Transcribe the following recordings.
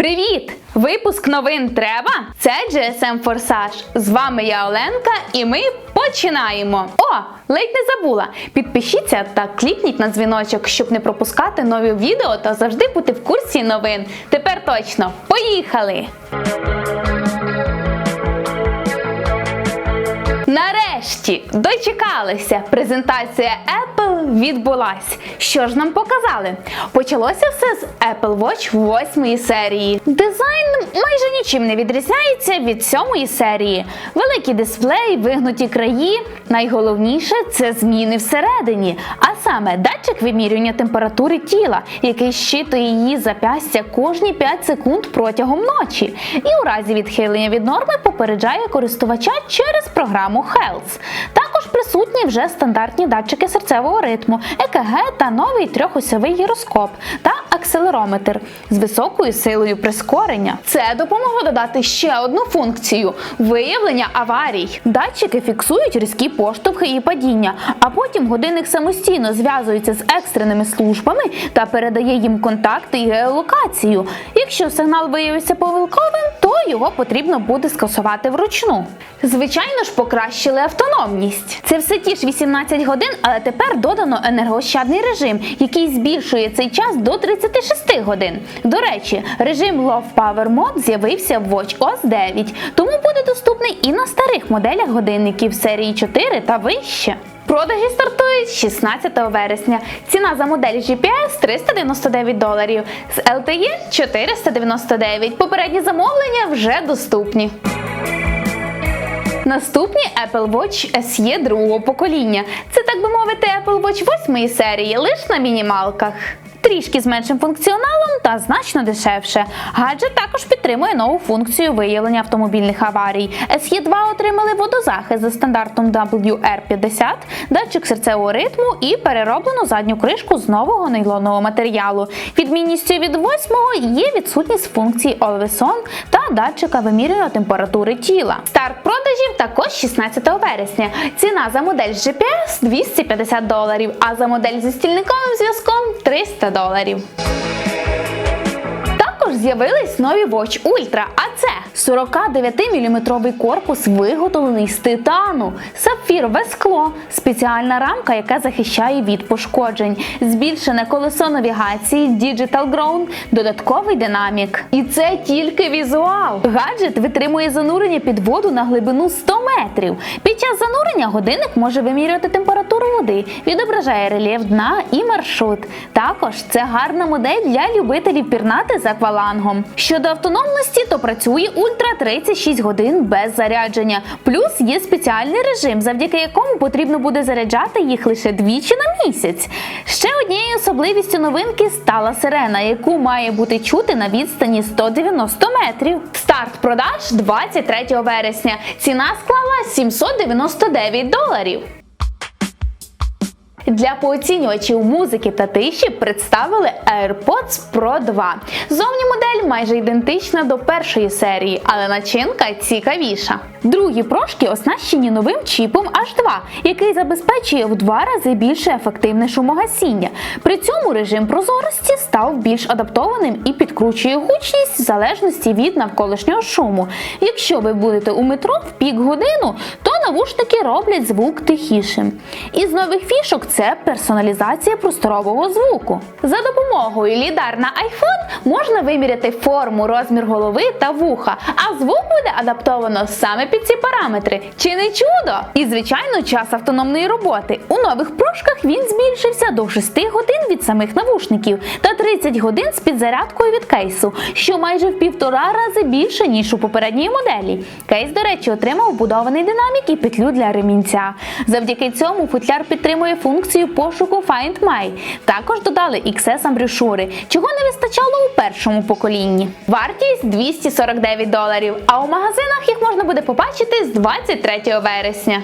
Привіт! Випуск новин треба? Це GSM Форсаж. З вами я Оленка, і ми починаємо. О, ледь не забула. Підпишіться та клікніть на дзвіночок, щоб не пропускати нові відео та завжди бути в курсі новин. Тепер точно, поїхали! Нарешті дочекалися. Презентація Apple відбулась. Що ж нам показали? Почалося все з Apple Watch 8 серії. Дизайн майже нічим не відрізняється від 7 серії. Великий дисплей, вигнуті краї. Найголовніше це зміни всередині, а саме датчик вимірювання температури тіла, який щитує її запястя кожні 5 секунд протягом ночі. І у разі відхилення від норми попереджає користувача через програму Health. Присутні вже стандартні датчики серцевого ритму, ЕКГ та новий трьохосьовий гіроскоп та акселерометр з високою силою прискорення. Це допомогло додати ще одну функцію виявлення аварій. Датчики фіксують різкі поштовхи і падіння, а потім годинник самостійно зв'язується з екстреними службами та передає їм контакти і геолокацію. Якщо сигнал виявився помилковим, то його потрібно буде скасувати вручну. Звичайно ж, покращили автономність. Це все ті ж 18 годин, але тепер додано енергоощадний режим, який збільшує цей час до 36 годин. До речі, режим Low Power Mode з'явився в Watch OS 9, тому буде доступний і на старих моделях годинників серії 4 та вище. Продажі стартують 16 вересня. Ціна за модель GPS 399 доларів. З LTE 499. Попередні замовлення вже доступні. Наступні Apple Watch SE другого покоління. Це так би мовити, Apple Watch 8 серії, лише на мінімалках. Трішки з меншим функціоналом та значно дешевше. Гаджет також підтримує нову функцію виявлення автомобільних аварій. SE 2 отримали водозахист за стандартом WR50, датчик серцевого ритму і перероблену задню кришку з нового нейлонового матеріалу. Відмінністю від 8 є відсутність функції Always On та датчика вимірювання температури тіла. Старт продажів також 16 вересня. Ціна за модель з GPS 250 доларів, а за модель зі стільниковим зв'язком 300 доларів. Також з'явились нові Watch Ultra, а 49-мм корпус виготовлений з титану, сапфірове скло, спеціальна рамка, яка захищає від пошкоджень, збільшене колесо навігації, Digital Ground, додатковий динамік. І це тільки візуал. Гаджет витримує занурення під воду на глибину 100 метрів. Під час занурення годинник може вимірювати температуру води, відображає рельєф дна і маршрут. Також це гарна модель для любителів пірнати з аквалангом. Щодо автономності, то працює ультра 36 годин без зарядження. Плюс є спеціальний режим, завдяки якому потрібно буде заряджати їх лише двічі на місяць. Ще однією особливістю новинки стала сирена, яку має бути чути на відстані 190 метрів. Старт продаж 23 вересня. Ціна склала 799 доларів. Для пооцінювачів музики та тиші представили AirPods Pro 2. Зовні модель майже ідентична до першої серії, але начинка цікавіша. Другі прошки оснащені новим чіпом H2, який забезпечує в два рази більше ефективне шумогасіння. При цьому режим прозорості став більш адаптованим і підкручує гучність в залежності від навколишнього шуму. Якщо ви будете у метро в пік годину, то навушники роблять звук тихішим. Із нових фішок це персоналізація просторового звуку. За допомогою лідар на iPhone можна виміряти форму, розмір голови та вуха, а звук буде адаптовано саме під ці параметри. Чи не чудо? І звичайно, час автономної роботи. У нових прошках він збільшився до 6 годин від самих навушників та 30 годин з підзарядкою від кейсу, що майже в півтора рази більше ніж у попередньої моделі. Кейс, до речі, отримав вбудований динамік і петлю для ремінця. Завдяки цьому футляр підтримує функцію пошуку Find My. Також додали XS амбрюшури, чого не вистачало у першому поколінні. Вартість 249 доларів, а у магазинах їх можна буде побачити з 23 вересня.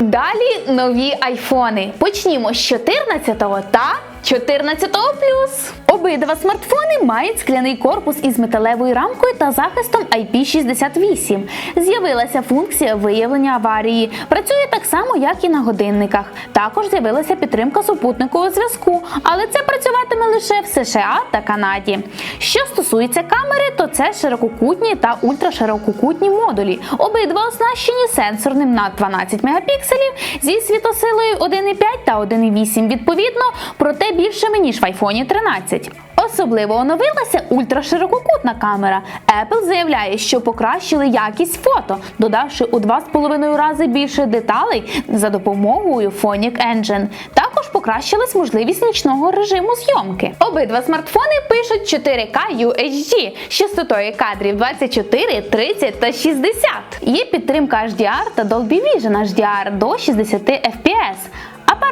Далі нові айфони. Почнімо з 4 14 та 14 плюс. Обидва смартфони мають скляний корпус із металевою рамкою та захистом IP68. З'явилася функція виявлення аварії. Працює так само, як і на годинниках. Також з'явилася підтримка супутникового зв'язку, але це працюватиме лише в США та Канаді. Що стосується камери, то це ширококутні та ультраширококутні модулі. Обидва оснащені сенсорним на 12 мегапікселів зі світосилою 1,5 та 1,8 відповідно, проте більшими ніж в iPhone 13. Особливо оновилася ультраширококутна камера. Apple заявляє, що покращили якість фото, додавши у 2,5 рази більше деталей за допомогою Phonic Engine. Також покращилась можливість нічного режиму зйомки. Обидва смартфони пишуть 4K UHD з частотою кадрів 24, 30 та 60. Є підтримка HDR та Dolby Vision HDR до 60 FPS.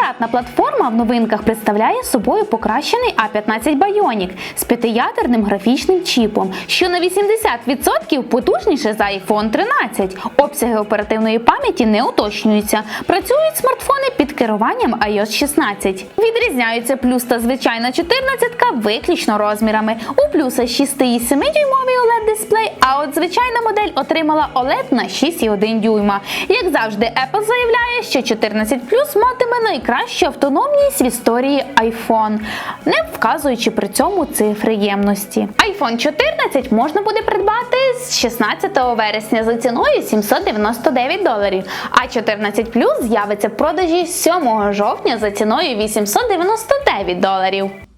Апаратна платформа в новинках представляє собою покращений A15 Bionic з п'ятиядерним графічним чіпом, що на 80% потужніше за iPhone 13. Обсяги оперативної пам'яті не уточнюються. Працюють смартфони під керуванням iOS 16. Відрізняються плюс та звичайна 14 виключно розмірами. У плюса 6,7 дюймовий OLED дисплей, а от звичайна модель отримала OLED на 6,1 дюйма. Як завжди, Apple заявляє, що 14 Plus матиме найкращу автономність в історії iPhone, не вказуючи при цьому цифри ємності. iPhone 14 можна буде придбати з 16 вересня за ціною 799 доларів, а 14 Plus з'явиться в продажі 7 жовтня за ціною 899 доларів.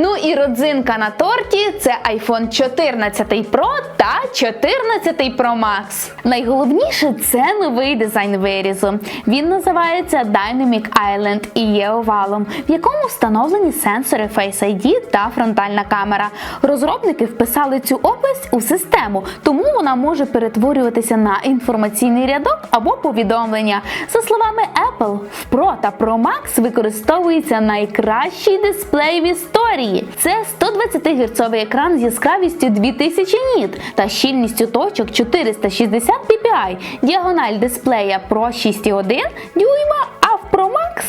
Ну і родзинка на торті це iPhone 14 Pro та 14 Pro Max. Найголовніше це новий дизайн вирізу. Він називається Dynamic Island і є овалом, в якому встановлені сенсори Face ID та фронтальна камера. Розробники вписали цю область у систему, тому вона може перетворюватися на інформаційний рядок або повідомлення. За словами Apple, в Pro та Pro Max використовується найкращий дисплей в історії. Це 120 герцовий екран з яскравістю 2000 ніт та щільністю точок 460 ppi. Діагональ дисплея Pro 6,1 дюйма, а в Pro Max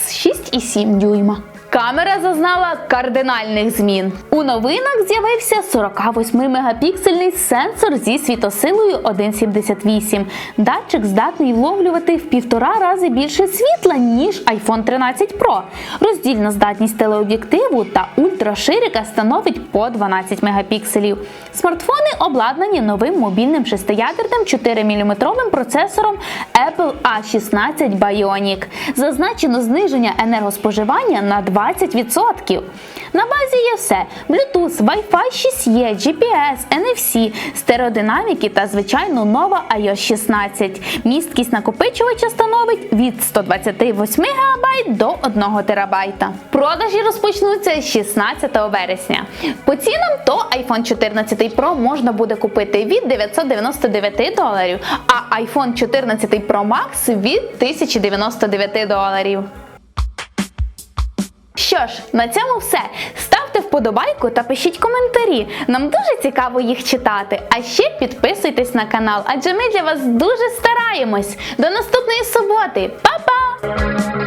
6,7 дюйма. Камера зазнала кардинальних змін. У новинах з'явився 48-мегапіксельний сенсор зі світосилою 1,78. Датчик здатний вловлювати в півтора рази більше світла, ніж iPhone 13 Pro. Роздільна здатність телеоб'єктиву та ультраширика становить по 12 мегапікселів. Смартфони обладнані новим мобільним шестиядерним 4-мм процесором Apple A16 Bionic. Зазначено зниження енергоспоживання на 20%. На базі є все: Bluetooth, Wi-Fi 6E, GPS, NFC, стереодинаміки та, звичайно, нова iOS 16. Місткість накопичувача становить від 128 ГБ до 1 ТБ. Продажі розпочнуться 16 вересня. По цінам то iPhone 14 Pro можна буде купити від 999 доларів, а iPhone 14 Pro Max від 1099 доларів. Що ж, на цьому все. Ставте вподобайку та пишіть коментарі. Нам дуже цікаво їх читати. А ще підписуйтесь на канал, адже ми для вас дуже стараємось. До наступної суботи. Па-па!